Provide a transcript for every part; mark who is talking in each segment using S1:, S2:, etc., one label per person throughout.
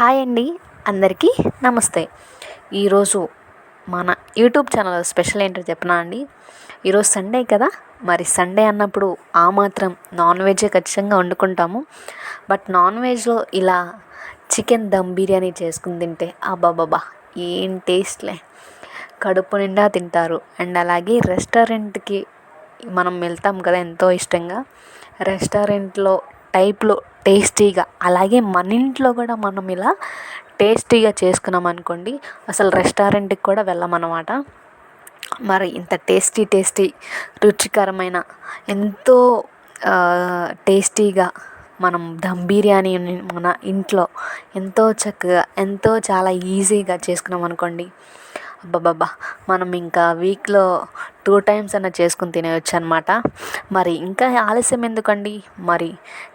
S1: Hi అండి. అందరికీ నమస్తే. ఈరోజు మన యూట్యూబ్ ఛానల్ స్పెషల్ ఏంటో చెప్పనా అండి? ఈరోజు సండే కదా. మరి సండే అన్నప్పుడు ఆ మాత్రం నాన్ వెజే ఖచ్చితంగా వండుకుంటాము. బట్ నాన్ వెజ్లో ఇలా చికెన్ దమ్ బిర్యానీ చేసుకుని తింటే అబ్బాబాబా ఏం టేస్ట్లే. కడుపు నిండా తింటారు. అండ్ అలాగే రెస్టారెంట్కి మనం వెళ్తాం కదా ఎంతో ఇష్టంగా. రెస్టారెంట్లో టైప్లో టేస్టీగా. అలాగే మన ఇంట్లో కూడా మనం ఇలా టేస్టీగా చేసుకున్నాం అనుకోండి అసలు రెస్టారెంట్కి కూడా వెళ్ళమన్నమాట. మరి ఇంత టేస్టీ టేస్టీ రుచికరమైన ఎంతో టేస్టీగా మనం దమ్ బిర్యానీని మన ఇంట్లో ఎంతో చక్కగా ఎంతో చాలా ఈజీగా చేసుకున్నాం అనుకోండి అబ్బబ్బబ్బా. మనం ఇంకా వీక్లో టూ టైమ్స్ అన్న చేసుకుని తినేయచ్చు అనమాట మరి ఇంకా ఆలస్యం ఎందుకండి? మరి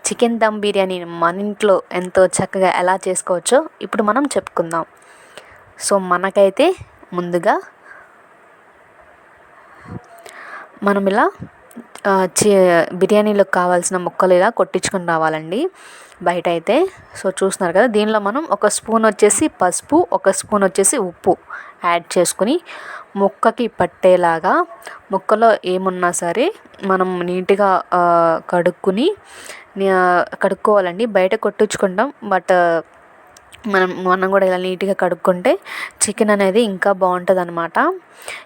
S1: చికెన్ దమ్ బిర్యానీ మన ఇంట్లో ఎంతో చక్కగా ఎలా చేసుకోవచ్చో ఇప్పుడు మనం చెప్పుకుందాం. సో మనకైతే ముందుగా మనం ఇలా చి బిర్యానీలోకి కావాల్సిన ముక్కలు ఇలా కొట్టించుకొని రావాలండి. బయట అయితే సో చూస్తున్నారు కదా దీనిలో మనం ఒక స్పూన్ వచ్చేసి పసుపు ఒక స్పూన్ వచ్చేసి ఉప్పు. యాడ్ చేసుకుని ముక్కకి పట్టేలాగా ముక్కలో ఏమున్నా సరే మనం నీట్గా కడుక్కుని కడుక్కోవాలండి. బయట కొట్టించుకుంటాం బట్ మనం మనం కూడా ఇలా నీట్గా కడుక్కుంటే చికెన్ అనేది ఇంకా బాగుంటుంది అనమాట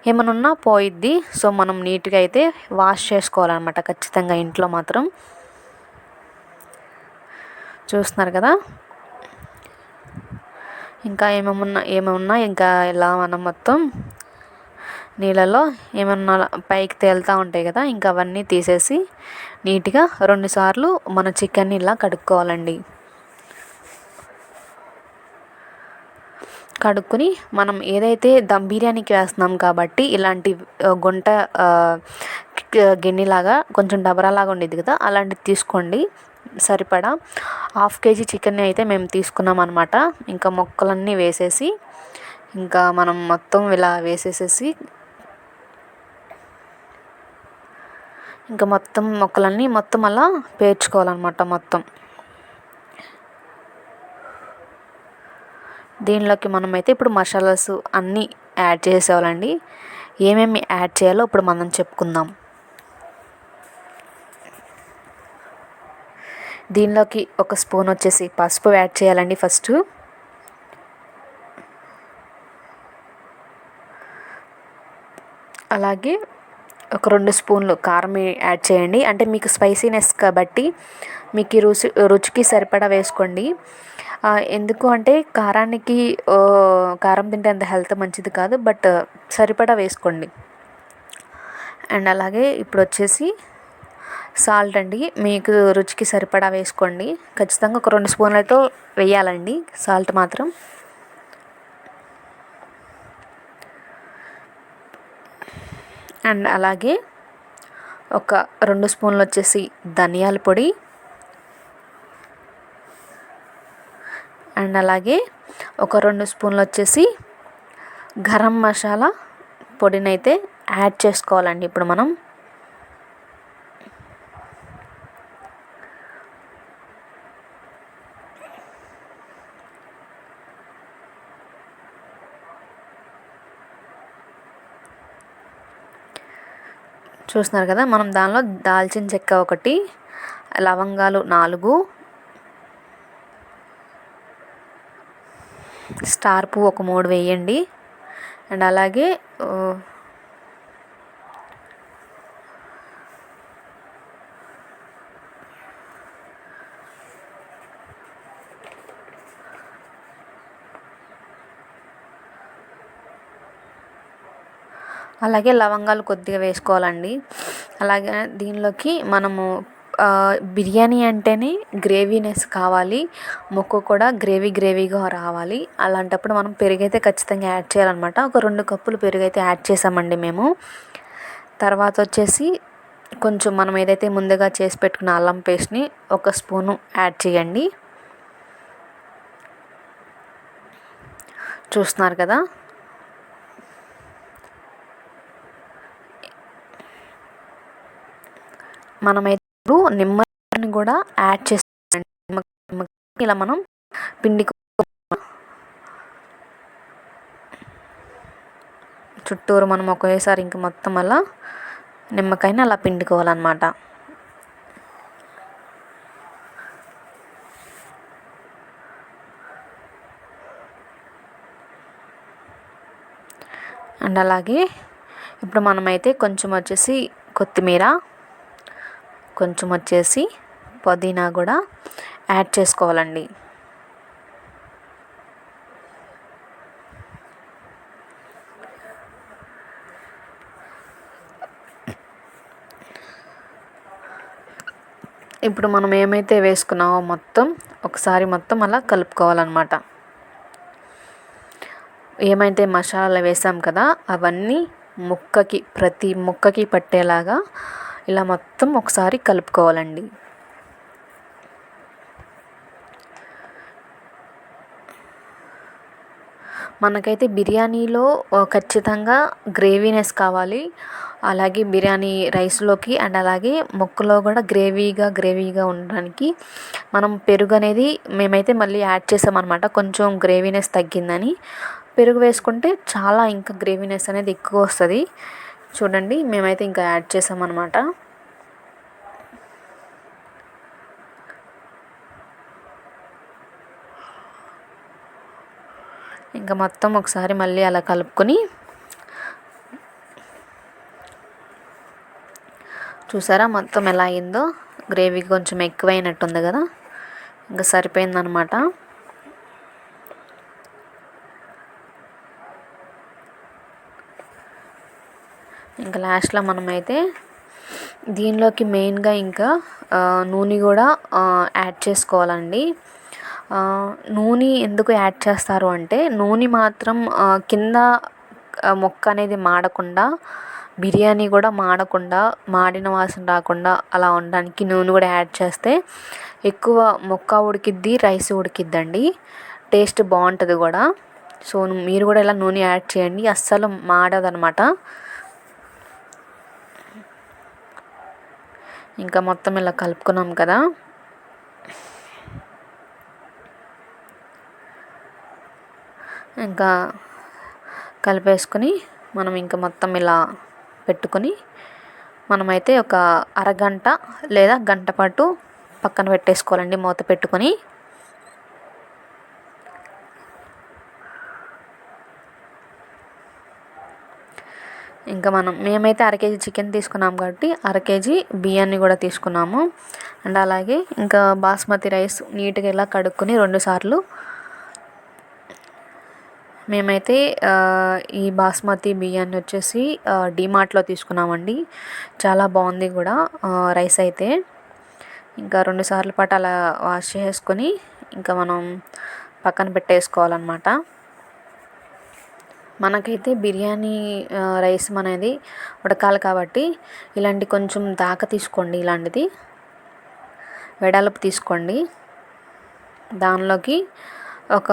S1: ఏమనున్నా ఉన్నా పోయిద్ది. సో మనం నీట్గా అయితే వాష్ చేసుకోవాలన్నమాట ఖచ్చితంగా ఇంట్లో మాత్రం. చూస్తున్నారు కదా? ఇంకా ఏమేమున్నా ఏమేమున్నా ఇంకా ఇలా మనం మొత్తం నీళ్ళలో ఏమన్నా పైకి తేలుతూ ఉంటాయి కదా ఇంకా అవన్నీ తీసేసి నీట్గా రెండుసార్లు మన చికెన్ని ఇలా కడుక్కోవాలండి. కడుక్కుని మనం ఏదైతే దమ్ బిర్యానీకి వేస్తున్నాం కాబట్టి ఇలాంటి గుంట గిన్నెలాగా కొంచెం డబరాలాగా ఉండేది కదా అలాంటిది తీసుకోండి. సరిపడా. హాఫ్ కేజీ చికెన్ అయితే మేము తీసుకున్నాం అనమాట ఇంకా మొక్కలన్నీ వేసేసి ఇంకా మనం మొత్తం ఇలా వేసేసేసి ఇంకా మొత్తం మొక్కలన్నీ మొత్తం అలా పేర్చుకోవాలన్నమాట మొత్తం. దీనిలోకి మనమైతే ఇప్పుడు మసాలాస్ అన్నీ యాడ్ చేసేవాళ్ళండి. ఏమేమి యాడ్ చేయాలో ఇప్పుడు మనం చెప్పుకుందాం. దీనిలోకి ఒక స్పూన్ వచ్చేసి పసుపు యాడ్ చేయాలండి ఫస్ట్. అలాగే ఒక రెండు స్పూన్లు కారం యాడ్ చేయండి. అంటే మీకు స్పైసీనెస్ కాబట్టి మీకు రుచి రుచికి సరిపడా వేసుకోండి. ఎందుకు అంటే కారానికి కారం తింటే అంత హెల్త్ మంచిది కాదు బట్ సరిపడా వేసుకోండి. అండ్ అలాగే ఇప్పుడు వచ్చేసి సాల్ట్ అండి. మీకు రుచికి సరిపడా వేసుకోండి. ఖచ్చితంగా ఒక రెండు స్పూన్లతో వేయాలండి. సాల్ట్ మాత్రం. అండ్ అలాగే ఒక రెండు స్పూన్లు వచ్చేసి ధనియాల పొడి. అండ్ అలాగే ఒక రెండు స్పూన్లు వచ్చేసి గరం మసాలా పొడినైతే యాడ్ చేసుకోవాలండి. ఇప్పుడు మనం చూస్తున్నారు కదా మనం దానిలో దాల్చిన చెక్క ఒకటి లవంగాలు నాలుగు స్టార్ పువ్వు ఒక మూడు వేయండి. అండ్ అలాగే అలాగే లవంగాలు కొద్దిగా వేసుకోవాలండి. అలాగే దీనిలోకి మనము బిర్యానీ అంటేనే గ్రేవీనెస్ కావాలి. ముక్క కూడా గ్రేవీ గ్రేవీగా రావాలి. అలాంటప్పుడు మనం పెరుగైతే ఖచ్చితంగా యాడ్ చేయాలన్నమాట. ఒక రెండు కప్పులు పెరుగు అయితే యాడ్ చేసామండి మేము. తర్వాత వచ్చేసి కొంచెం మనం ఏదైతే ముందుగా చేసి పెట్టుకున్న అల్లం పేస్ట్ని ఒక స్పూను యాడ్ చేయండి. చూస్తున్నారు కదా? మనమైతే నిమ్మకాయని కూడా యాడ్ చేసుకోండి ఇలా మనం పిండి చుట్టూరు మనం ఒకేసారి ఇంక మొత్తం అలా నిమ్మకాయని అలా పిండుకోవాలన్నమాట. అండ్ అలాగే ఇప్పుడు మనమైతే కొంచెం వచ్చేసి కొత్తిమీర కొంచెం వచ్చేసి పుదీనా కూడా యాడ్ చేసుకోవాలండి. ఇప్పుడు మనం ఏమైతే వేసుకున్నామో మొత్తం ఒకసారి మొత్తం అలా కలుపుకోవాలన్నమాట. ఏమైతే మసాలాలు వేసాం కదా అవన్నీ ముక్కకి ప్రతి ముక్కకి పట్టేలాగా ఇలా మొత్తం ఒకసారి కలుపుకోవాలండి. మనకైతే బిర్యానీలో ఖచ్చితంగా గ్రేవీనెస్ కావాలి. అలాగే బిర్యానీ రైస్లోకి అండ్ అలాగే ముక్కలో కూడా గ్రేవీగా గ్రేవీగా ఉండడానికి మనం పెరుగు అనేది మేమైతే మళ్ళీ యాడ్ చేసామన్నమాట. కొంచెం గ్రేవీనెస్ తగ్గిందని. పెరుగు వేసుకుంటే చాలా ఇంకా గ్రేవీనెస్ అనేది ఎక్కువ వస్తుంది. చూడండి మేమైతే ఇంకా యాడ్ చేసామన్నమాట. ఇంకా మొత్తం ఒకసారి మళ్ళీ అలా కలుపుకొని చూసారా మొత్తం ఎలా అయిందో? గ్రేవీ కొంచెం ఎక్కువైనట్టుంది కదా? ఇంకా సరిపోయిందనమాట ఇంకా లాస్ట్లో మనమైతే దీనిలోకి మెయిన్గా ఇంకా నూనె కూడా యాడ్ చేసుకోవాలండి. నూనె ఎందుకు యాడ్ చేస్తారు అంటే నూనె మాత్రం కింద మొక్క అనేది మాడకుండా బిర్యానీ కూడా మాడకుండా మాడిన వాసన రాకుండా అలా ఉండడానికి నూనె కూడా యాడ్ చేస్తే ఎక్కువ మొక్క ఉడికిద్ది రైస్ ఉడికిద్దండి. టేస్ట్ బాగుంటుంది కూడా. సో మీరు కూడా ఇలా నూనె యాడ్ చేయండి. అస్సలు మాడదనమాట. ఇంకా మొత్తం ఇలా కలుపుకున్నాం కదా. ఇంకా కలిపేసుకొని మనం ఇంకా మొత్తం ఇలా పెట్టుకొని మనమైతే ఒక అరగంట లేదా గంట పాటు పక్కన పెట్టేసుకోవాలండి మూత పెట్టుకొని. ఇంకా మనం మేమైతే అర కేజీ చికెన్ తీసుకున్నాం కాబట్టి అర కేజీ బియ్యాన్ని కూడా తీసుకున్నాము. అండ్ అలాగే ఇంకా బాస్మతి రైస్ నీట్గా ఇలా కడుక్కొని రెండుసార్లు మేమైతే ఈ బాస్మతి బియ్యాన్ని వచ్చేసి డిమార్ట్లో తీసుకున్నామండి. చాలా బాగుంది కూడా రైస్ అయితే. ఇంకా రెండు సార్లు పాటు అలా వాష్ చేసుకొని ఇంకా మనం పక్కన పెట్టేసుకోవాలన్నమాట. మనకైతే బిర్యానీ రైస్ అనేది ఉడకాలి కాబట్టి ఇలాంటి కొంచెం దాకా తీసుకోండి ఇలాంటిది. వెడల్పు తీసుకోండి. దానిలోకి ఒక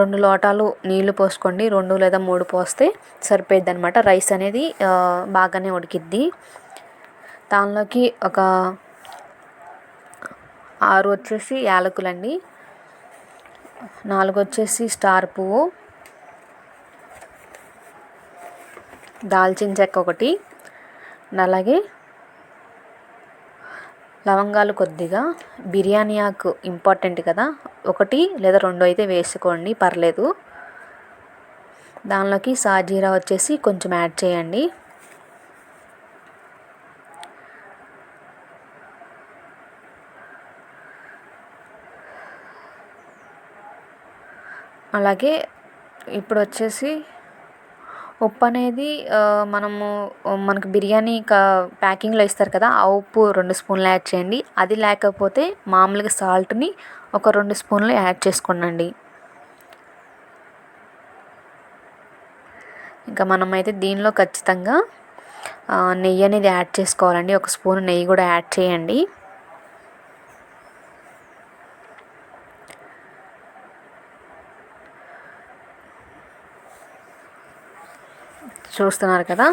S1: రెండు లోటాలు నీళ్ళు పోసుకోండి. రెండు లేదా మూడు పోస్తే సరిపోయిద్ది అనమాట రైస్ అనేది బాగానే ఉడికిద్ది. దానిలోకి ఒక ఆరు వచ్చేసి యాలకులండి. నాలుగు వచ్చేసి స్టార్ పువ్వు. దాల్చిన చెక్క ఒకటి అలాగే లవంగాలు కొద్దిగా. బిర్యానీ ఆకు ఇంపార్టెంట్ కదా. ఒకటి లేదా రెండు అయితే వేసుకోండి పర్లేదు. దానిలోకి సాజీరా వచ్చేసి కొంచెం యాడ్ చేయండి. అలాగే ఇప్పుడు వచ్చేసి ఉప్పు అనేది మనము మనకు బిర్యానీ కా ప్యాకింగ్లో ఇస్తారు కదా ఆ ఉప్పు రెండు స్పూన్లు యాడ్ చేయండి. అది లేకపోతే మామూలుగా సాల్ట్ని ఒక రెండు స్పూన్లు యాడ్ చేసుకోండి ఇంకా మనమైతే దీనిలో ఖచ్చితంగా నెయ్యి అనేది యాడ్ చేసుకోవాలండి. ఒక స్పూన్ నెయ్యి కూడా యాడ్ చేయండి. చూస్తున్నారు కదా.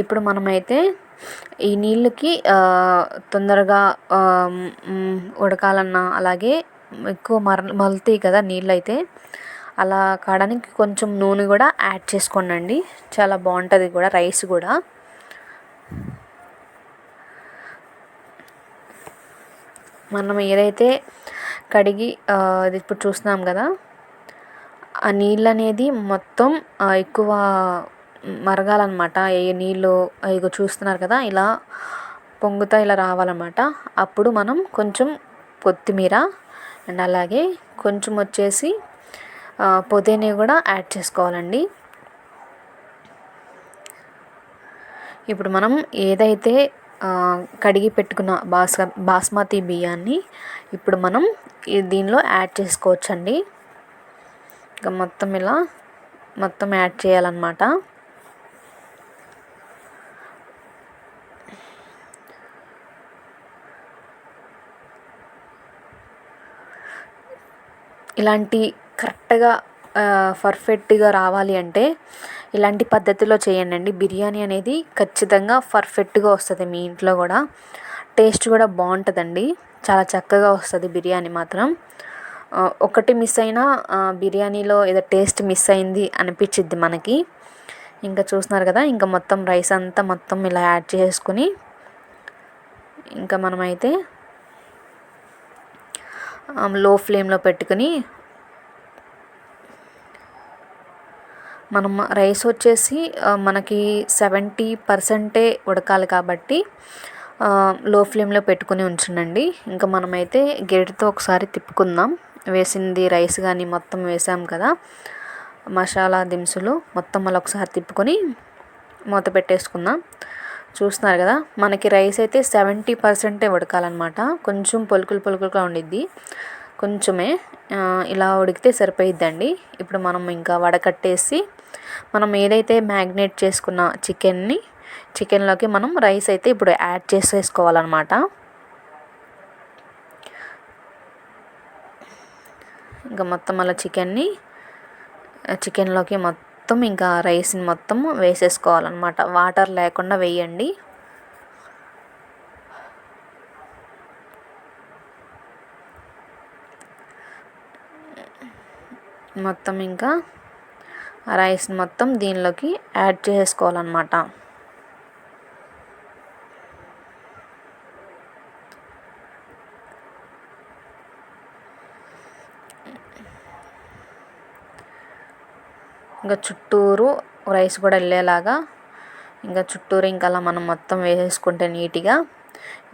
S1: ఇప్పుడు మనమైతే ఈ నీళ్ళకి తొందరగా ఉడకాలన్నా అలాగే ఎక్కువ మర మలుతాయి కదా నీళ్ళు అయితే అలా కావడానికి కొంచెం నూనె కూడా యాడ్ చేసుకోండి చాలా బాగుంటుంది కూడా రైస్ కూడా. మనం ఏదైతే కడిగి అది ఇప్పుడు చూస్తున్నాం కదా ఆ నీళ్ళు అనేది మొత్తం ఎక్కువ మరగాలన్నమాట. ఏ నీళ్ళు ఇగో చూస్తున్నారు కదా ఇలా పొంగుతా ఇలా రావాలన్నమాట. అప్పుడు మనం కొంచెం కొత్తిమీర అండ్ అలాగే కొంచెం వచ్చేసి పుదీనా కూడా యాడ్ చేసుకోవాలండి. ఇప్పుడు మనం ఏదైతే కడిగి పెట్టుకున్న బాస్ బాస్మతి బియ్యాన్ని ఇప్పుడు మనం దీనిలో యాడ్ చేసుకోవచ్చండి. ఇంకా మొత్తం ఇలా మొత్తం యాడ్ చేయాలన్నమాట. ఇలాంటి కరెక్ట్గా పర్ఫెక్ట్గా రావాలి అంటే ఇలాంటి పద్ధతిలో చేయండి బిర్యానీ అనేది ఖచ్చితంగా పర్ఫెక్ట్గా వస్తుంది మీ ఇంట్లో కూడా. టేస్ట్ కూడా బాగుంటుందండి. చాలా చక్కగా వస్తుంది బిర్యానీ మాత్రం. ఒకటి మిస్ అయినా బిర్యానీలో ఏదో టేస్ట్ మిస్ అయింది అనిపించిద్ది మనకి. ఇంకా చూస్తున్నారు కదా ఇంకా మొత్తం రైస్ అంతా మొత్తం ఇలా యాడ్ చేసుకుని ఇంకా మనమైతే లో ఫ్లేమ్లో పెట్టుకుని మనం రైస్ వచ్చేసి మనకి సెవెంటీ పర్సెంటే ఉడకాలి కాబట్టి లో ఫ్లేమ్లో పెట్టుకుని ఉంచండి ఇంకా మనమైతే గెరిటితో ఒకసారి తిప్పుకుందాం. వేసింది రైస్ కానీ మొత్తం వేసాం కదా. మసాలా దినుసులు మొత్తం మళ్ళీ ఒకసారి తిప్పుకొని మూత పెట్టేసుకుందాం. చూస్తున్నారు కదా మనకి రైస్ అయితే సెవెంటీ పర్సెంటే ఉడకాలన్నమాట. కొంచెం పొలుకులు పొలుకులుగా ఉండిద్ది. కొంచెమే ఇలా ఉడికితే సరిపోయిద్దండి. ఇప్పుడు మనం ఇంకా వడకట్టేసి మనం ఏదైతే మ్యాగ్నేట్ చేసుకున్న చికెన్ని చికెన్లోకి మనం రైస్ అయితే ఇప్పుడు యాడ్ చేసేసుకోవాలన్నమాట. ఇంకా మొత్తం అలా చికెన్ని చికెన్లోకి మొత్తం మొత్తం ఇంకా రైస్ని మొత్తం వేసేసుకోవాలన్నమాట. వాటర్ లేకుండా వేయండి. మొత్తం ఇంకా రైస్ మొత్తం దీనిలోకి యాడ్ చేసుకోవాలన్నమాట. ఇంకా చుట్టూరు రైస్ కూడా వెళ్ళేలాగా ఇంకా చుట్టూరు ఇంకా అలా మనం మొత్తం వేసేసుకుంటే నీట్గా.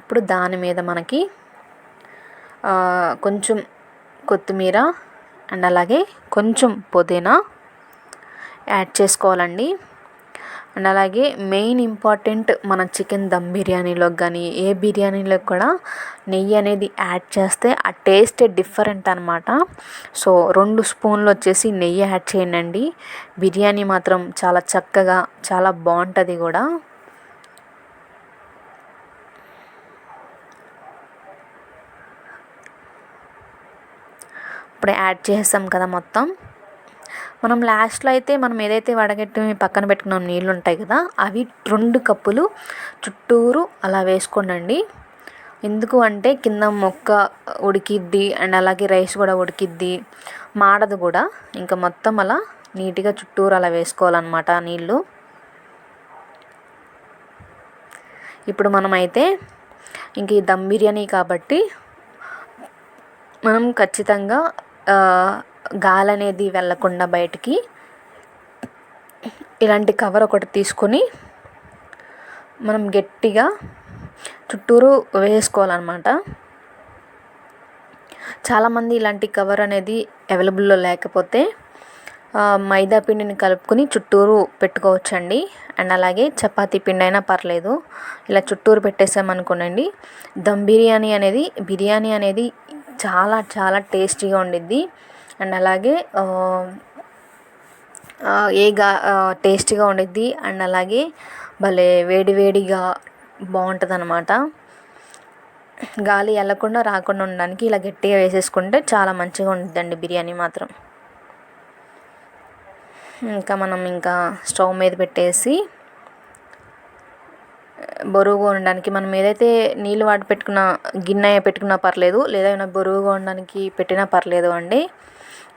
S1: ఇప్పుడు దాని మీద మనకి కొంచెం కొత్తిమీర అండ్ అలాగే కొంచెం పుదీనా యాడ్ చేసుకోవాలండి. అండ్ అలాగే మెయిన్ ఇంపార్టెంట్ మన చికెన్ దమ్ బిర్యానీలోకి కానీ ఏ బిర్యానీలో కూడా నెయ్యి అనేది యాడ్ చేస్తే ఆ టేస్ట్ డిఫరెంట్ అనమాట సో రెండు స్పూన్లు వచ్చేసి నెయ్యి యాడ్ చేయండి బిర్యానీ మాత్రం చాలా చక్కగా చాలా బాగుంటుంది కూడా. ఇప్పుడు యాడ్ చేసాం కదా మొత్తం. మనం లాస్ట్లో అయితే మనం ఏదైతే వడగట్టి పక్కన పెట్టుకున్నాం నీళ్ళు ఉంటాయి కదా అవి రెండు కప్పులు చుట్టూరు అలా వేసుకోండి ఎందుకు అంటే కింద మొక్క ఉడికిద్ది అండ్ అలాగే రైస్ కూడా ఉడికిద్ది మాడదు కూడా. ఇంకా మొత్తం అలా నీట్గా చుట్టూరు అలా వేసుకోవాలన్నమాట నీళ్ళు. ఇప్పుడు మనమైతే ఇంక ఈ దమ్ బిర్యానీ కాబట్టి మనం ఖచ్చితంగా గాలి అనేది వెళ్ళకుండా బయటికి ఇలాంటి కవర్ ఒకటి తీసుకొని మనం గట్టిగా చుట్టూరు వేసుకోవాలన్నమాట. చాలామంది ఇలాంటి కవర్ అనేది అవైలబుల్లో లేకపోతే మైదా పిండిని కలుపుకొని చుట్టూరు పెట్టుకోవచ్చండి. అండ్ అలాగే చపాతీ పిండి అయినా పర్లేదు. ఇలా చుట్టూరు పెట్టేసామనుకోనండి దమ్ బిర్యానీ అనేది బిర్యానీ అనేది చాలా చాలా టేస్టీగా ఉండిద్ది. అండ్ అలాగే ఏ గా టేస్టీగా ఉండిద్ది అండ్ అలాగే భలే వేడి వేడిగా బాగుంటుంది అనమాట గాలి వెళ్ళకుండా రాకుండా ఉండడానికి ఇలా గట్టిగా వేసేసుకుంటే చాలా మంచిగా ఉంటుందండి బిర్యానీ మాత్రం. ఇంకా మనం ఇంకా స్టవ్ మీద పెట్టేసి బరువుగా ఉండడానికి మనం ఏదైతే నీళ్ళు వాటి పెట్టుకున్న గిన్నె పెట్టుకున్నా పర్లేదు లేదా ఏమైనా బరువుగా ఉండడానికి పెట్టినా పర్లేదు అండి.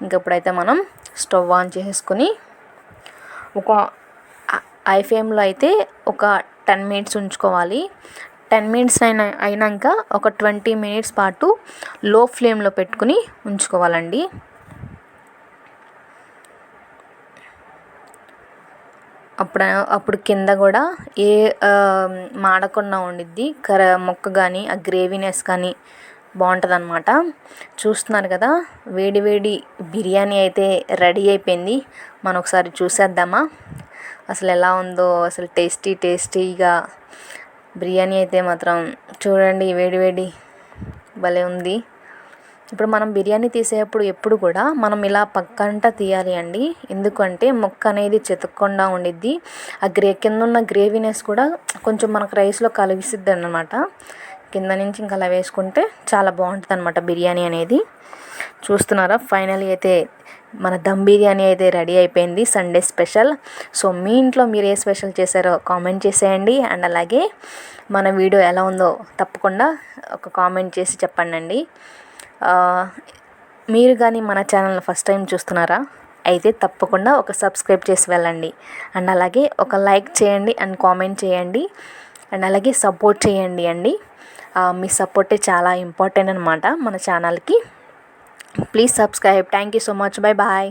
S1: ఇంక ఇప్పుడైతే మనం స్టవ్ ఆన్ చేసుకుని ఒక ఐ ఫ్లేమ్లో అయితే ఒక టెన్ మినిట్స్ ఉంచుకోవాలి. టెన్ మినిట్స్ అయిన అయినాక ఒక ట్వంటీ మినిట్స్ పాటు లో ఫ్లేమ్లో పెట్టుకుని ఉంచుకోవాలండి. అప్పుడు అప్పుడు కింద కూడా ఏ మాడకుండా ఉండిద్ది. కర మొక్క కానీ ఆ గ్రేవీనెస్ కానీ బాగుంటుంది అనమాట చూస్తున్నారు కదా వేడి వేడి బిర్యానీ అయితే రెడీ అయిపోయింది. మనం ఒకసారి చూసేద్దామా? అసలు ఎలా ఉందో అసలు టేస్టీ టేస్టీగా బిర్యానీ అయితే మాత్రం చూడండి వేడి వేడి భలే ఉంది. ఇప్పుడు మనం బిర్యానీ తీసేటప్పుడు ఎప్పుడు కూడా మనం ఇలా పక్కంట తీయాలి అండి. ఎందుకంటే ముక్క అనేది చెతక్కుండా ఉండిద్ది. ఆ గ్రే కింద ఉన్న గ్రేవీనెస్ కూడా కొంచెం మనకు రైస్లో కలిసిద్ది అనమాట కింద నుంచి ఇంకా అలా వేసుకుంటే చాలా బాగుంటుంది అనమాట బిర్యానీ అనేది. చూస్తున్నారా? ఫైనలీ అయితే మన దమ్ బిర్యానీ అయితే రెడీ అయిపోయింది. సండే స్పెషల్ సో మీ ఇంట్లో మీరు ఏ స్పెషల్ చేశారో కామెంట్ చేసేయండి. అండ్ అలాగే మన వీడియో ఎలా ఉందో తప్పకుండా ఒక కామెంట్ చేసి చెప్పండి అండి మీరు కానీ మన ఛానల్ ఫస్ట్ టైం చూస్తున్నారా? అయితే తప్పకుండా ఒక సబ్స్క్రైబ్ చేసి వెళ్ళండి. అండ్ అలాగే ఒక లైక్ చేయండి. అండ్ కామెంట్ చేయండి. అండ్ అలాగే సపోర్ట్ చేయండి అండి. మీ సపోర్టే చాలా ఇంపార్టెంట్ అనమాట మన ఛానల్కి please subscribe thank you so much bye bye